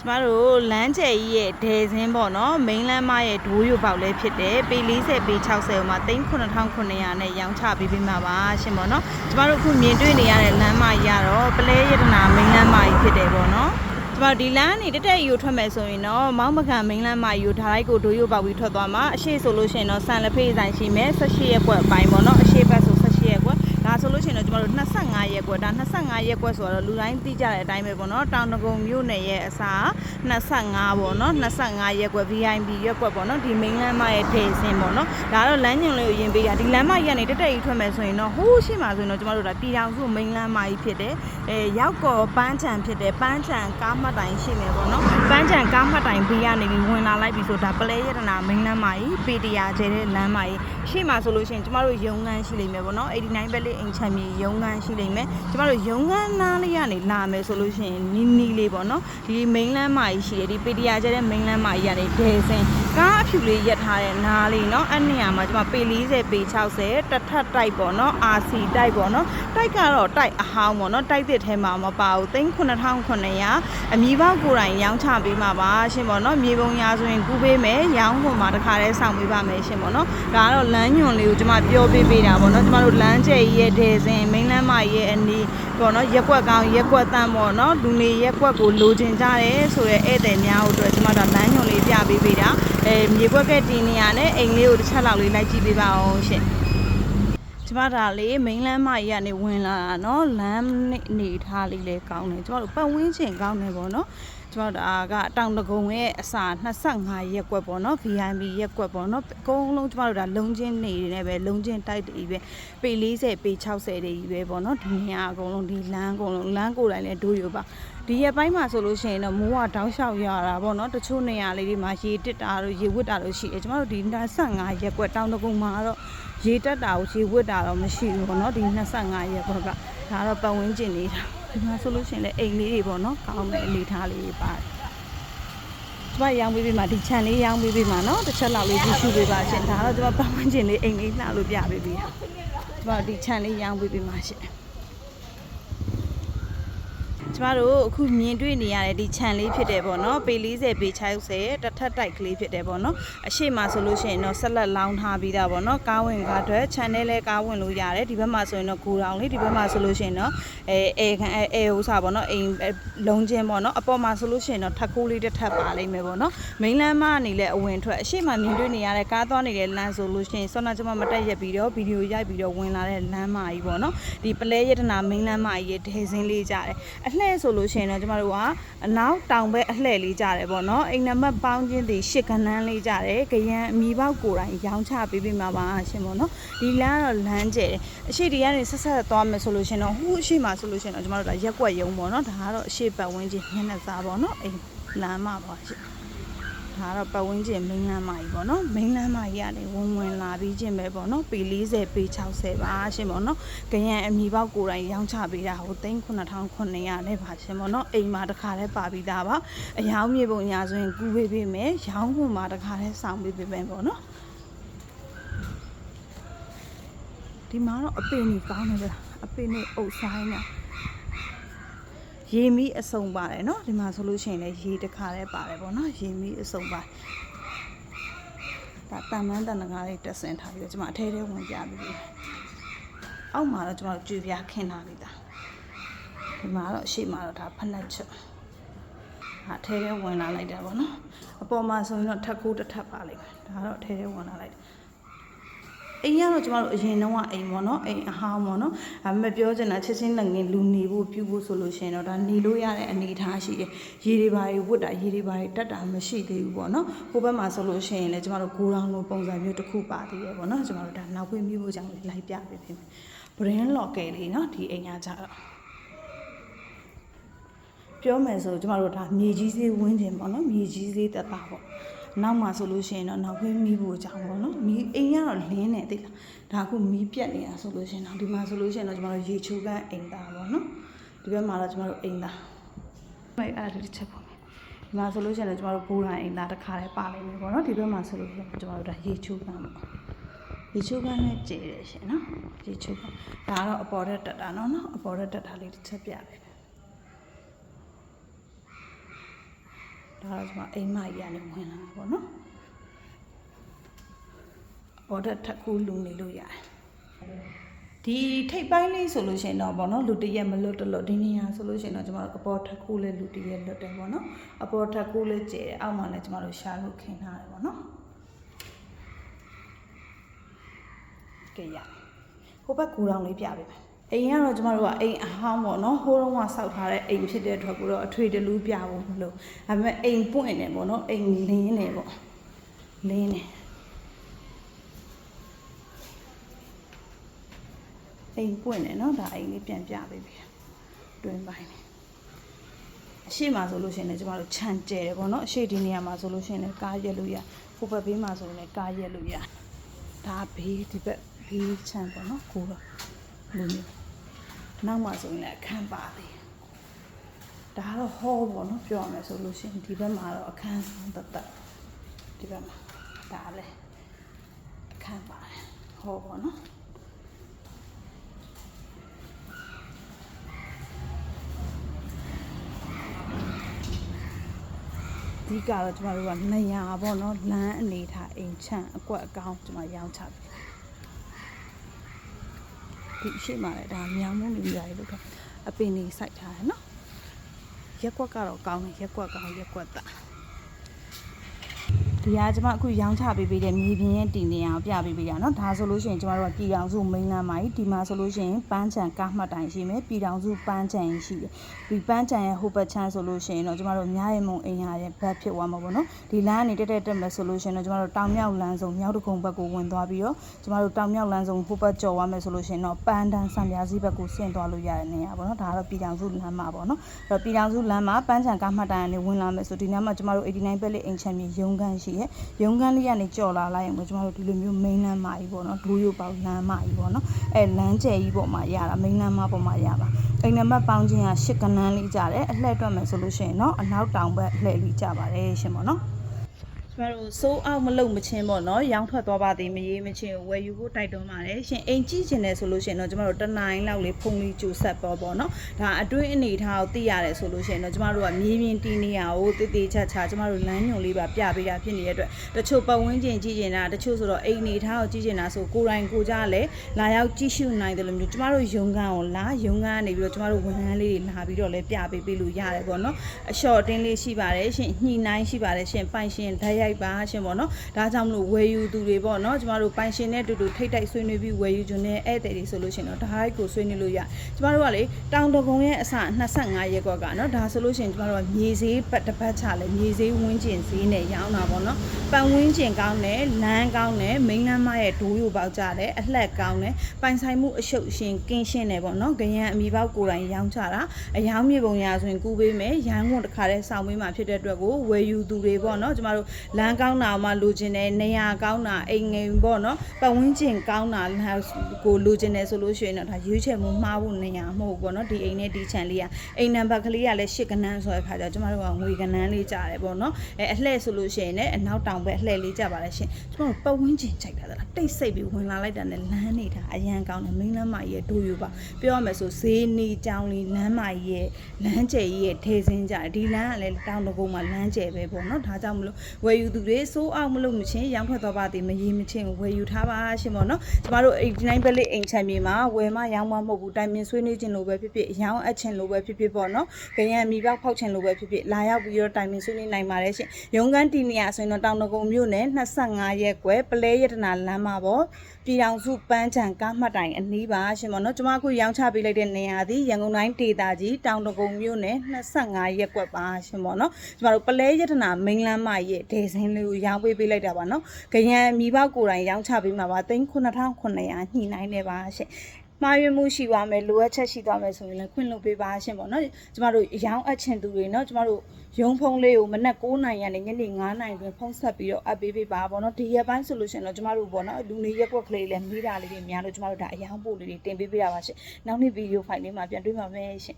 ကျမတို့လမ်းကျယ်ကြီးရဲ့ဒယ်စင်းပေါ့နော်မိန်းလမ်းမရဲ့ဒိုးရုပ်ပေါက်လေးဖြစ်တယ်ပေ40ပေ60ဟိုမှာ3900နဲ့ရောင်းချပေးပေးမှာပါရှင်ပေါ့နော်ကျမတို့အခုမြင်တွေ့နေရတဲ့လမ်းမကြီးကတော့ပလဲရတနာမိန်းလမ်းမကြီးဖြစ်တယ်ပေါ့နော်ကျမတို့ဒီလမ်းကနေတက်တက်ရီကိုထွက်မယ်ဆိုရင်တော့မောင်းမကန်မိန်းလမ်းမကြီးကိုဓာတ်လိုက်ကိုဒိုးရုပ်ပေါက်ပြီးထွက်သွားမှာအရှိဆိုလို့ရှိရင်တော့ဆန်လက်ဖေးဆိုင်ရှိမယ်18ရက်ကွက်အပိုင်းပေါ့နော်အရှိဘက်ဆို18ရက်ကွက် ဒါဆိုလို့ရှိရင်တော့ကျမတို့25ရက်ကွက်ဒါ25ရက်ကွက်ဆိုတော့လူတိုင်းသိကြတဲ့အတိုင်းပဲပေါ့နော်တောင်တကုံမြို့နယ်ရဲ့အစား25ပေါ့နော်25ရက်ကွက် VIP ရက်ကွက်ပေါ့နော်ဒီမိန်းလမ်းမရဲ့ဒေစင်ပေါ့နော်ဒါကတော့လမ်းညွန်လေးကိုရင်ပေးတာဒီလမ်းမကြီးကနေတက်တက်ကြီးထွက်မယ်ဆိုရင်တော့ဟိုးရှိမှဆိုရင်တော့ကျမတို့ဒါပြည်တော်စုမိန်းလမ်းမကြီးဖြစ်တယ်အဲရောက်ကော်ပန်းချံဖြစ်တယ်ပန်းချံကားမှတ်တိုင်ရှိမယ်ပေါ့နော်ပန်းချံကားမှတ်တိုင်ဘေးကနေပြီးဝင်လာလိုက်ပြီဆိုဒါပလဲရတနာမိန်းလမ်းမကြီးပေတရာကျဲတဲ့လမ်းမကြီးရှိမှဆိုလို့ရှိရင်ကျမတို့ရုံငန်းရှိလိမ့်မယ်ပေါ့နော်89ဘက်လေးအိမ်ချမ်းမြေရုံငန်းရှိလိမ့်မယ်ကျမတို့ရုံငန်းနားလေးကနေလာမယ်ဆိုလို့ရှိရင်နီးနီးလေးပေါ့နော်ဒီမိန်းလမ်းမကြီးရှိတယ်ဒီပေတရာကျဲတဲ့မိန်းလမ်းမကြီးကနေဒဲစင်ကားအဖြူလေးရက် ထားတဲ့နားလေးเนาะအဲ့နေရာမှာကျမပေ40ပေ60တစ်ထပ်တိုက်ပေါ့နော် RC တိုက်ပေါ့နော်တိုက်ကတော့တိုက်အဟောင်းပေါ့နော်တိုက်တစ်ထဲမှာမပါဘူး3900အမီပေါက်ကိုယ်တိုင်ရောင်းချပေးမှာပါရှင်ပေါ့နော်မြေပုံရာဆိုရင်ကူးပေးမယ်ရောင်းဖို့မှာတခါတည်းဆောင်ပေးပါမယ်ရှင်ပေါ့နော်ဒါကတော့လမ်းညွန်လေးကိုကျမပြောပေးပေးတာပေါ့နော်ကျမတို့လမ်းကျယ်ကြီးရဲ့ဒေစင်မိန်းလမ်းမကြီးရဲ့အနီးပေါ့နော်ရက်ကွက်ကောင်းရက်ကွက်တန်းပေါ့နော်လူနေရက်ကွက်ကိုလိုချင်ကြတယ်ဆိုရဲဧည့်သည်များတို့အတွက်ကျမတို့လမ်းညွန်လေးပြပေးပေးတာ အဲမြေကွက်ကတီနေရနဲ့အိမ်လေးကိုတစ်ချက်လောက်လေးလိုက်ကြည့်ပေးပါအောင်ရှင် ကျမဒါလေးမိန်းလမ်းမကြီးကနေဝင်လာတာเนาะလမ်းနေအနေထားလေးလည်းကောင်းတယ်ကျမတို့ပတ်ဝန်းကျင်ကောင်းတယ်ပေါ့เนาะ ကျမတို့ဒါကတောင်တကုံရဲ့အစာ25ရက်ကွက်ပေါ့နော် VIP ရက်ကွက်ပေါ့နော်အကုန်လုံးကျမတို့ဒါလုံချင်းနေနေပဲလုံချင်းတိုက်တည်ပဲပေ40ပေ60တွေကြီးပဲပေါ့နော်ဒီနေရာအကုန်လုံးဒီလမ်းအကုန်လုံးလမ်းကိုယ်တိုင်လည်းဒိုးရပါဒီရက်ပိုင်းမှာဆိုလို့ရှိရင်တော့မိုးကတောက်လျှောက်ရတာပေါ့နော်တချို့နေရာလေးတွေမှာရေတက်တာလို့ရေဝတ်တာလို့ရှိတယ်ကျမတို့ဒီ25ရက်ကွက်တောင်တကုံမှာတော့ရေတက်တာကိုရေဝတ်တာတော့မရှိဘူးပေါ့နော်ဒီ25ရက်ကွက်က ဒါတော့ပတ်ဝန်းကျင်နေတာဒီမှာဆိုလို့ရှိရင်လည်းအိမ်လေးတွေပေါ့နော်ကောင်းတဲ့အနေထားလေးတွေပါတယ်ကျမရောင်းပေးပေးမှာဒီခြံလေးရောင်းပေးပေးမှာနော်တစ်ချက်လောက်လေးကြည့်ရှုပေးပါရှင်ဒါတော့ကျမပတ်ဝန်းကျင်လေးအိမ်လေးလှလို့ပြပေးပေးတာကျမဒီခြံလေးရောင်းပေးပေးမှာရှင် ကျမတို့အခုမြင်တွေ့နေရတဲ့ဒီခြံလေးဖြစ်တယ်ပေါ့နော်ပေ40ပေ60တစ်ထပ်တိုက်ကလေးဖြစ်တယ်ပေါ့နော်အရှိမဆိုလို့ရှိရင်တော့ဆက်လက်လောင်းထားပြီးသားပေါ့နော်ကားဝင်ကားအတွက်ခြံထဲလဲကားဝင်လို့ရတယ်ဒီဘက်မှာဆိုရင်တော့ဂူတောင်လေးဒီဘက်မှာဆိုလို့ရှိရင်တော့အဲအဲခံအဲအဲဥစားပေါ့နော်အိမ်အဲလုံးချင်းပေါ့နော်အပေါ်မှာဆိုလို့ရှိရင်တော့ထပ်ခိုးလေးတစ်ထပ်ပါလိမ့်မယ်ပေါ့နော်မိန်းလမ်းမအနေနဲ့အဝင်ထွက်အရှိမမြင်တွေ့နေရတဲ့ကားသွားနေတဲ့လမ်းဆိုလို့ရှိရင်ဆောနာကျမမတက်ရက်ပြီးတော့ဗီဒီယိုရိုက်ပြီးတော့ဝင်လာတဲ့လမ်းမကြီးပေါ့နော်ဒီပလဲရတနာမိန်းလမ်းမကြီးရဲ့ဒေစင်းလေးကြတယ်အလှဲ့ဆိုလို့ရှိရင်တော့ကျမတို့ကအနောက်တောင်ဘက်အလှဲ့လေးကြတယ်ပေါ့နော်အိမ်နံပါတ်ပေါင်းချင်းဒီရှစ်ခန်းန်းလေးကြတယ်ကရန်အမီပေါက်ကိုယ်တိုင်ရောင်းချပေးပေးမှာပါရှင်ပေါ့နော်ဒီလမ်းကတော့လမ်းကျယ်တယ်အရှိဒီကနေဆက်ဆက်သွားမယ်ဆိုလို့ရှိရင်တော့ဟိုအရှိမှာဆိုလို့ရှိရင်တော့ကျမတို့ကရက်ကွက်ရုံပေါ့နော်ဒါကတော့အရှိပတ်ဝန်းကျင်မျက်နှာစာပေါ့နော်အိမ်လမ်းမှာပါရှင် ဒါကတော့ပတ်ဝန်းကျင်မိန်းလမ်းမကြီးပေါ့နော်မိန်းလမ်းမကြီးကနေဝင်ဝင်လာပြီးချင်းပဲပေါ့နော်ပေ40ပေ60ပါရှင်ပေါ့နော်ကြရန်အမီပေါက်ကိုယ်တိုင်ရောင်းချပေးတာဟို3900နဲ့ပါရှင်ပေါ့နော်အိမ်မှာတစ်ခါတည်းပါပြီးသားပါအယောင်မြေပုံညာဆိုရင်ကူးပေးပေးမယ်ရောင်းဖို့မှာတစ်ခါတည်းစောင့်ပေးပေးမယ်ပေါ့နော်ဒီမှာတော့အပင်ကြီးကောင်းနေကြလားအပင်နဲ့အုပ်ဆိုင်နေတာ ရေမီးအစုံပါတယ်เนาะဒီမှာဆိုလို့ရှိရင်လည်းရေတစ်ခါတည်းပါတယ်ပေါ့နော်ရေမီးအစုံပါတယ်ဒါတန်မန်းတန်တကားလေးတက်ဆင်ထားပြီးတော့ကျွန်မအထဲထဲဝင်ပြပြီးပြီအောက်မှာတော့ကျွန်တော်ကြွေပြခင်းထားပြီးသားဒီမှာတော့ရှေ့မှာတော့ဒါဖက်နှက်ချက်ဒါအထဲထဲဝင်လာလိုက်တာပေါ့နော်အပေါ်မှာဆိုရင်တော့ထပ်ကိုးတစ်ထပ်ပါလိမ့်မယ်ဒါကတော့အထဲထဲဝင်လာလိုက်တယ် အိမ်ကတော့ကျမတို့အရင်တော့ကအိမ်ပေါ့နော်အိမ်အဟောင်းပေါ့နော်ဒါပေမဲ့ပြောချင်တာချက်ချင်းလက်ငင်းလူနေဖို့ပြုဖို့ဆိုလို့ရှိရင်တော့ဒါနေလို့ရတဲ့အနေအထားရှိတယ်ရေတွေပါတွေဝတ်တာရေတွေပါတွေတက်တာမရှိသေးဘူးပေါ့နော်ဟိုဘက်မှာဆိုလို့ရှိရင်လည်းကျမတို့ဂိုးတောင်လိုပုံစံမျိုးတစ်ခုပါသေးတယ်ပေါ့နော်ကျမတို့ဒါနောက်ဖွင့်မျိုးဖို့ကြောင့်လိုက်ပြပေးပြီဘရင်းလော်ကယ်လေးနော်ဒီအိမ်ကကြတော့ပြောမယ်ဆိုကျမတို့ဒါမြေကြီးစေးဝင်းကျင်ပေါ့နော်မြေကြီးစေးတက်တာပေါ့ နောက်မှာဆိုလို့ရှိရင်တော့နောက်ခွေးမီးဖို့ကြောင်းပေါ့နော်မီးအိမ်ကတော့လင်းနေသိလားဒါကမီးပြက်နေတာဆိုလို့ရှိရင်တော့ဒီမှာဆိုလို့ရှိရင်တော့ကျမတို့ရေချိုးကန်းအိမ်သားပေါ့နော်ဒီဘက်မှာတော့ကျမတို့အိမ်သားမိုက်အားတစ်ချက်ပေါ့ဒီမှာဆိုလို့ရှိရင်တော့ကျမတို့ဘူရိုင်းအိမ်သားတစ်ခါတည်းပါလိမ့်မယ်ပေါ့နော်ဒီဘက်မှာဆိုလို့ရှိရင်ကျမတို့ဒါရေချိုးကန်းပေါ့ရေချိုးကန်းနဲ့ကျဲတယ်ရှင်နော်ရေချိုးကန်းဒါကတော့အပေါ်ထက်တက်တာနော်နော်အပေါ်ထက်တက်တာလေးတစ်ချက်ပြပေးမယ် ဒါတော့ကျွန်မအိမ်မကြီးကနေဝင်လာတာပေါ့နော်အော်တက်ထက်ခုလူနေလို့ရတယ်ဒီထိပ်ပိုင်းလေးဆိုလို့ရှိရင်တော့ပေါ့နော်လူတရက်မလွတ်တလို့ဒီနေရာဆိုလို့ရှိရင်တော့ကျွန်တော်တို့အပေါ်ထက်ခုလေးလူတရက်လွတ်တယ်ပေါ့နော်အပေါ်ထက်ခုလေးကျဲတယ်အောက်မှာလည်းကျွန်တော်တို့ရှာလို့ခင်းထားတယ်ပေါ့နော်ကဲရဟိုဘက်ကူတောင်လေးပြပေးမယ် အိမ်ကတော့ကျမတို့ကအိမ်အဟောင်းပေါ့နော်ဟိုးတော့ကစောက်ထားတဲ့အိမ်ဖြစ်တဲ့အတွက်ကိုတော့အထွေတလူပြဖို့မလို့ဒါပေမဲ့အိမ်ပွင့်နေပေါ့နော်အိမ်လင်းနေပေါ့လင်းနေအိမ်ပွင့်နေနော်ဒါအိမ်လေးပြန်ပြပေးပြီတွင်းပိုင်းနေအရှိမှဆိုလို့ရှိရင်လည်းကျမတို့ခြံကျဲတယ်ပေါ့နော်အရှိဒီနေရာမှာဆိုလို့ရှိရင်လည်းကားရက်လို့ရဟိုဘက်ဘေးမှာဆိုရင်လည်းကားရက်လို့ရဒါဘေးဒီဘက်ဘေးခြံပေါ့နော်ကိုတော့လူမျိုး နောက်မှဆိုရင်လည်းအခန်းပါသေးတယ်ဒါကတော့ဟောပေါ့နော်ပြောရမယ်ဆိုလို့ရှိရင်ဒီဘက်မှာတော့အခန်းဆောင်တတ်တတ်ဒီဘက်မှာဒါလည်းအခန်းပါတယ်ဟောပေါ့နော်အဓိကတော့ကျမတို့ကနေရာပေါ့နော်လမ်းအနေထားအိမ်ချမ်းအကွက်အကောင်းကျမရောင်းချပြီ ဒီအရှိမှလည်းဒါမြောင်မှုနေရာတွေလို့တော့အပင်နေစိုက်ထားတယ်နော်ရက်ကွက်ကတော့ကောင်းတယ်ရက်ကွက်ကောင်းရက်ကွက်တာ ဒီဟာကျမအခုရောင်းချပေးပေးတဲ့မြေပြင်ရဲ့တည်နေအောင်ပြပေးပေးတာเนาะဒါဆိုလို့ရှိရင်ကျမတို့ကပြည်တော်စုမိန်းလမ်းမှာကြီးဒီမှာဆိုလို့ရှိရင်ပန်းချံကားမှတ်တိုင်ရှိမယ်ပြည်တော်စုပန်းချံရှိတယ်ဒီပန်းချံရဲ့ဟိုဘက်ချမ်းဆိုလို့ရှိရင်တော့ကျမတို့များရဲမုံအိမ်ဟာရဲ့ဘက်ဖြစ်သွားမှာပေါ့နော်ဒီလမ်းကနေတက်တက်တက်မယ်ဆိုလို့ရှိရင်တော့ကျမတို့တောင်မြောက်လမ်းဆုံးမြောက်တကုံဘက်ကိုဝင်သွားပြီးတော့ကျမတို့တောင်မြောက်လမ်းဆုံးဟိုဘက်ကျော်သွားမယ်ဆိုလို့ရှိရင်တော့ပန်းတန်းဆံပြားစည်းဘက်ကိုဆင်းသွားလို့ရတဲ့နေရာပေါ့နော်ဒါကတော့ပြည်တော်စုလမ်းမှာပေါ့နော်အဲ့တော့ပြည်တော်စုလမ်းမှာပန်းချံကားမှတ်တိုင်ကနေဝင်လာမယ်ဆိုဒီနားမှာကျမတို့89ဘက်လေးအိမ်ချမ်းမြေရုံးခန်းရှိ ရဲ့ရုံးခန်းလေးကနေကြော်လာလိုက်ရင်ပေါ့ကျမတို့ဒီလိုမျိုး main လမ်းမကြီးပေါ့နော်ဒိုးရုပ်ပေါက်လမ်းမကြီးပေါ့နော်အဲလမ်းကျယ်ကြီးပေါ်မှာရတာ main လမ်းမပေါ်မှာရပါအိမ်နံပါတ်ပေါင်းခြင်းကရှစ်ကနန်းလေးကြတယ်အလှည့်တွက်မယ်ဆိုလို့ရှိရင်เนาะအနောက်တောင်ဘက်လှည့်လေးကြပါတယ်ရှင်ပေါ့နော်ကျ မတို့စိုးအောင်မလုံမချင်းပေါ့နော်ရောင်းထွက်သွားပါသေးမရေးမချင်းဝယ်ယူဖို့တိုက်တွန်းပါတယ်ရှင်အိမ်ကြည့်ချင်တယ်ဆိုလို့ရှင်တော့ကျမတို့တနိုင်လောက်လေးဖုန်လေးကြိုဆက်ပေါ်ပေါ့နော်ဒါအတွင်းအနေထားကိုသိရတယ်ဆိုလို့ရှင်တော့ကျမတို့ကမြေပြင်တီးနေရကိုတည်တည်ချာချာကျမတို့လမ်းညွန်လေးပါပြပေးတာဖြစ်နေတဲ့အတွက်တချို့ပတ်ဝန်းကျင်ကြည့်ချင်တာတချို့ဆိုတော့အိမ်အနေထားကိုကြည့်ချင်တာဆိုကိုယ်တိုင်ကိုကြလည်းလာရောက်ကြည့်ရှုနိုင်တယ်လို့မျိုးကျမတို့ယုံကန်းကိုလာယုံကန်းကနေပြီးတော့ကျမတို့ဝန်ထမ်းလေးတွေလာပြီးတော့လည်းပြပေးပေးလို့ရတယ်ပေါ့နော်အလျှော့အတင်းလေးရှိပါတယ်ရှင်ညှိနှိုင်းရှိပါတယ်ရှင်ပိုင်ရှင်ဓာတ်ရိုက်ပါရှင်ပေါ့နော်ဒါကြောင့်မလို့ဝယ်ယူသူတွေပေါ့နော်ကျမတို့ပိုင်ရှင်နဲ့တူတူထိတ်တိုက်ဆွေးနွေးပြီးဝယ်ယူခြင်းနဲ့ဧည့်သည်တွေဆိုလို့ရှင်တော့ဓာတ်ရိုက်ကိုဆွေးနွေးလို့ရကျမတို့ကလေတောင်တကုံရဲ့အစ25ရက်ကွက်ကနော်ဒါဆိုလို့ရှင်ကျမတို့ကမြေဈေးပတ်တစ်ပတ်ချလဲမြေဈေးဝင်းကျင်ဈေးနဲ့ရောင်းတာပေါ့နော်ပတ်ဝင်းကျင်ကောင်းတယ်လမ်းကောင်းတယ်မိန်းလမ်းမရဲ့ဒိုးယူပေါက်ကြတယ်အလှက်ကောင်းတယ်ပိုင်ဆိုင်မှုအရှုပ်ရှင်ကင်းရှင်းတယ်ပေါ့နော်ဂရန်အမီပေါက်ကိုယ်တိုင်ရောင်းချတာအယောင်မြေပုံရာဆိုရင်ကူပေးမယ်ရန်ကုန်တစ်ခါတည်းစောင်းပေးမှာဖြစ်တဲ့အတွက်ကိုဝယ်ယူသူတွေပေါ့နော်ကျမတို့လမ်းကောင်းတာမှလိုချင်တယ်နေရာကောင်းတာအိမ်ငယ်ပေါ့နော်ပတ်ဝန်းကျင်ကောင်းတာကိုလိုချင်တယ်ဆိုလို့ရှိရင်တော့ဒါရွေးချယ်မှုမှားဖို့နေရာမဟုတ်ဘူးပေါ့နော်ဒီအိမ်နဲ့ဒီခြံလေးကအိမ်နံပါတ်ကလေးကလည်းရှစ်ကနန်းဆိုတဲ့ခါကျတော့ကျမတို့ကငွေကနန်းလေးကြားတယ်ပေါ့နော်အဲအလှဲ့ဆိုလို့ရှိရင်လည်းအနောက်တောင်ဘက်အလှဲ့လေးကြပါလေရှင်ကျမတို့ပတ်ဝန်းကျင်ချိန်တာလားတိတ်ဆိတ်ပြီးဝင်လာလိုက်တာနဲ့လမ်းနေတာအရန်ကောင်းတယ်မိန်းလမ်းမကြီးရဲ့ဒိုးယူပါပြောရမယ်ဆိုဈေးနေကြောင်းလေးလမ်းမကြီးရဲ့လမ်းကျယ်ကြီးရဲ့ထေစင်းကြတယ်ဒီလမ်းကလည်းတောင်တကုန်းမှာလမ်းကျယ်ပဲပေါ့နော်ဒါကြောင့်မလို့ဝယ်ယူသူတွေစိုးအောင်မလို့မချင်းရောင်းထွက်သွားပါသေးမရေးမချင်းဝယ်ယူထားပါရှင်ပေါ့နော်ကျမတို့89ဘက်လေးအိမ်ချမ်းမြေမှာဝယ်မရောင်းမမဟုတ်ဘူးတိုင်ပင်ဆွေးနွေးခြင်းလိုပဲဖြစ်ဖြစ်ရောင်းအပ်ခြင်းလိုပဲဖြစ်ဖြစ်ပေါ့နော်ခရံမိပေါက်ဖောက်ခြင်းလိုပဲဖြစ်ဖြစ်လာရောက်ပြီးတော့တိုင်ပင်ဆွေးနွေးနိုင်ပါတယ်ရှင်ရုံးကန်းတီနီယာဆိုရင်တော့တောင်တကုန်းမြို့နယ်25ရက်ကွယ်ပလဲရတနာလမ်းမှာပေါ့ ပြည်တော်စုပန်းချံကားမှတ်တိုင်အနီးပါရှင်ပေါ့နော်ကျမအခုရောင်းချပေးလိုက်တဲ့နေရာသည်ရန်ကုန်တိုင်းဒေသကြီးတောင်တကုန်းမြို့နယ်25ရက်ကွက်ပါရှင်ပေါ့နော်ကျမတို့ပလဲရတနာမိန်းလမ်းမရဲ့ဒေစင်းလေးကိုရောင်းပေးပေးလိုက်တာပါနော်ခရံမိပေါက်ကိုယ်တိုင်ရောင်းချပေးမှာပါ3900ညှိနှိုင်းနေပါရှင် မှားယွင်းမှုရှိသွားမယ်လိုအပ်ချက်ရှိသွားမယ်ဆိုရင်လည်းခွင့်လွှတ်ပေးပါရှင်ပေါ့နော်ကျမတို့ရောင်းအပ်ချင်သူတွေနော်ကျမတို့ရုံဖုံးလေးကိုမနက်9နာရီကနေညနေ9နာရီတွင်ဖုံးဆက်ပြီးတော့အပ်ပေးပေးပါပေါ့နော်ဒီရက်ပိုင်းဆိုလို့ရှိရင်တော့ကျမတို့ပေါ့နော်လူနေရက်ွက်ကလေးလည်းမိတာလေးတွေများလို့ကျမတို့ဒါအယောင်ပို့လေးတွေတင်ပေးပေးရပါရှင်နောက်နေ့ဗီဒီယိုဖိုင်လေးမှာပြန်တွေ့ပါမယ်ရှင်